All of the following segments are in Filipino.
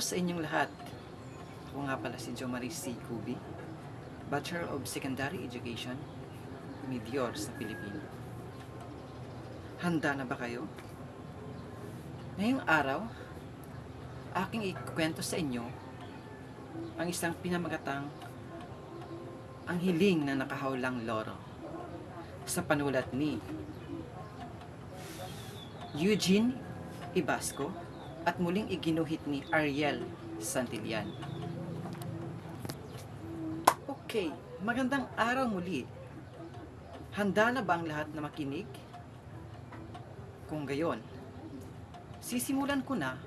Araw sa inyong lahat. Ako nga pala si Jo Marie C. Kubi, Bachelor of Secondary Education, Midior sa Pilipino. Handa na ba kayo? Ngayong araw, aking ikukwento sa inyo ang isang pinamagatang ang hiling ng nakahawlang loro sa panulat ni Eugene Ibasco at muling iginuhit ni Ariel Santillan. Okay, magandang araw muli. Handa na ba ang lahat na makinig? Kung gayon, sisimulan ko na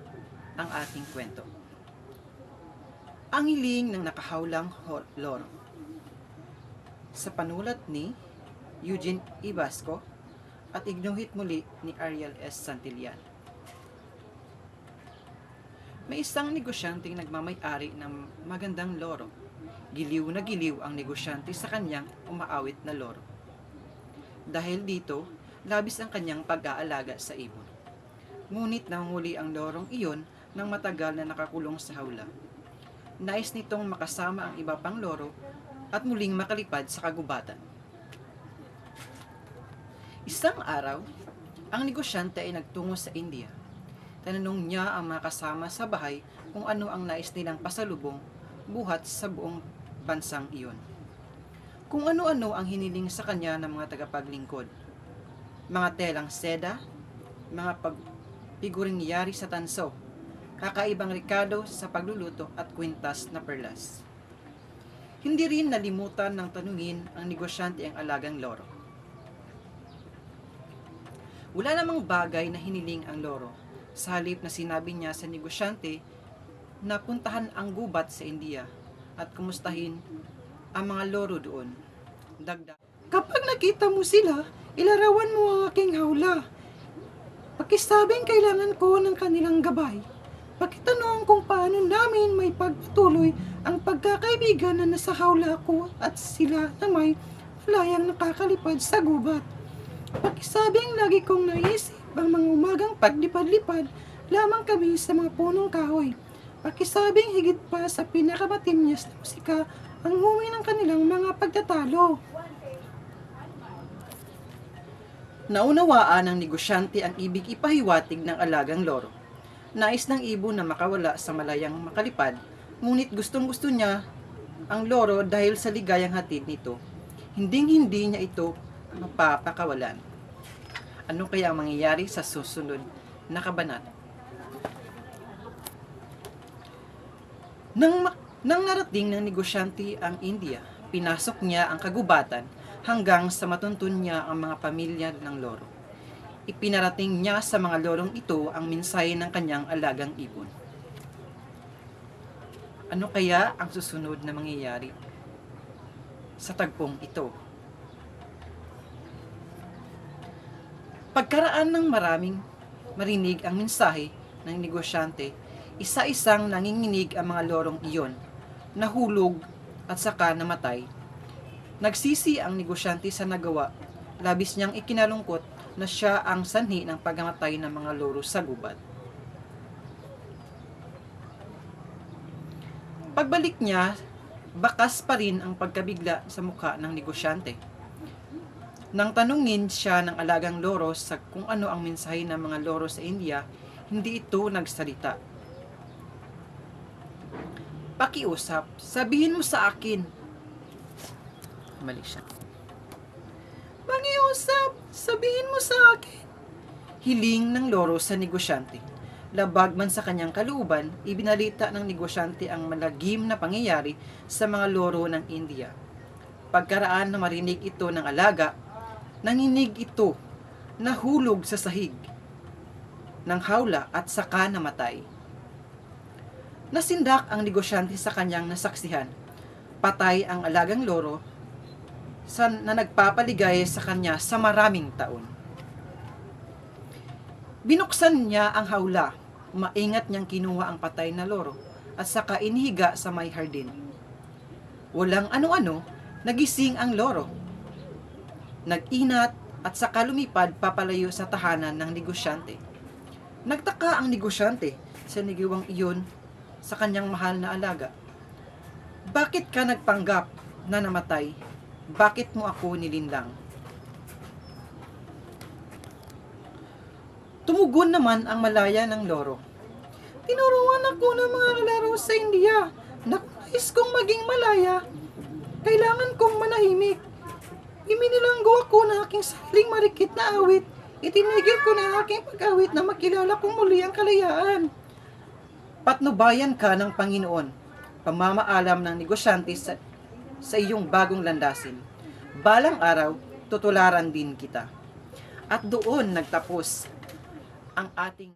ang ating kwento. Ang hiling ng nakahawlang loro. Sa panulat ni Eugene Ibasco at ignuhit muli ni Ariel S. Santillan. May isang negosyanteng nagmamay-ari ng magandang loro. Giliw na giliw ang negosyante sa kanyang umaawit na loro. Dahil dito, labis ang kanyang pag-aalaga sa ibon. Ngunit nanguli ang lorong iyon ng matagal na nakakulong sa hawla. Nais nitong makasama ang iba pang loro at muling makalipad sa kagubatan. Isang araw, ang negosyante ay nagtungo sa India. Tananong niya ang mga kasama sa bahay kung ano ang nais nilang pasalubong buhat sa buong bansang iyon. Kung ano-ano ang hiniling sa kanya ng mga tagapaglingkod. Mga telang seda, mga pagpiguring yari sa tanso, kakaibang rikado sa pagluluto at kwintas na perlas. Hindi rin nalimutan ng tanungin ang negosyante ang alagang loro. Wala namang bagay na hiniling ang loro. Sa halip na sinabi niya sa negosyante na puntahan ang gubat sa India at kumustahin ang mga loro doon. Dagdag. Kapag nakita mo sila, ilarawan mo ang aking hawla. Pakisabing kailangan ko ng kanilang gabay. Pakitanong kung paano namin may pagpatuloy ang pagkakaibigan na nasa hawla ko at sila na may flayang nakakalipad sa gubat. Pakisabing lagi kong naisip ang mga umagang paglipad-lipad lamang kami sa mga punong kahoy. Pakisabing higit pa sa pinakamatimyas na musika ang humi ng kanilang mga pagtatalo. Naunawaan ng negosyante ang ibig ipahiwatig ng alagang loro. Nais ng ibon na makawala sa malayang makalipad, ngunit gustong gusto niya ang loro dahil sa ligayang hatid nito. Hinding-hindi niya ito mapapakawalan. Ano kaya ang mangyayari sa susunod na kabanata? Nang, nang narating ng negosyante ang India, pinasok niya ang kagubatan hanggang sa matuntun niya ang mga pamilya ng loro. Ipinarating niya sa mga lorong ito ang mensahe ng kanyang alagang ibon. Ano kaya ang susunod na mangyayari sa tagpong ito? Pagkaraan ng maraming marinig ang mensahe ng negosyante, isa-isang nanginginig ang mga lorong iyon, nahulog at saka namatay. Nagsisi ang negosyante sa nagawa, labis niyang ikinalungkot na siya ang sanhi ng pagkamatay ng mga loro sa gubat. Pagbalik niya, bakas pa rin ang pagkabigla sa mukha ng negosyante. Nang tanungin siya ng alagang loro sa kung ano ang mensahe ng mga loro sa India, hindi ito nagsalita. Pakiusap, sabihin mo sa akin. Mali siya. Pakiusap, sabihin mo sa akin. Hiling ng loro sa negosyante. Labag man sa kanyang kaluban, ibinalita ng negosyante ang malagim na pangyayari sa mga loro ng India. Pagkaraan na marinig ito ng alaga, nanginig ito, nahulog sa sahig ng hawla at saka namatay. Nasindak ang negosyante sa kanyang nasaksihan. Patay ang alagang loro sa, na nagpapaligaya sa kanya sa maraming taon. Binuksan niya ang hawla. Maingat niyang kinuha ang patay na loro at saka inihiga sa may hardin. Walang ano-ano, nagising ang loro nag-inat at saka lumipad papalayo sa tahanan ng negosyante. Nagtaka ang negosyante sa nigiwang iyon sa kanyang mahal na alaga. Bakit ka nagpanggap na namatay? Bakit mo ako nilinlang? Tumugon naman ang malaya ng loro. Tinuruan ako ng mga kalaro sa India na kung nais kong maging malaya, kailangan kong manahimik. Iminilanggo ako ng aking sariling marikit na awit. Itinigil ko na aking pag-awit na makilala kong muli ang kalayaan. Patnubayan ka ng Panginoon, pamamaalam ng negosyante sa, sa iyong bagong landasin. Balang araw, tutularan din kita. At doon nagtapos ang ating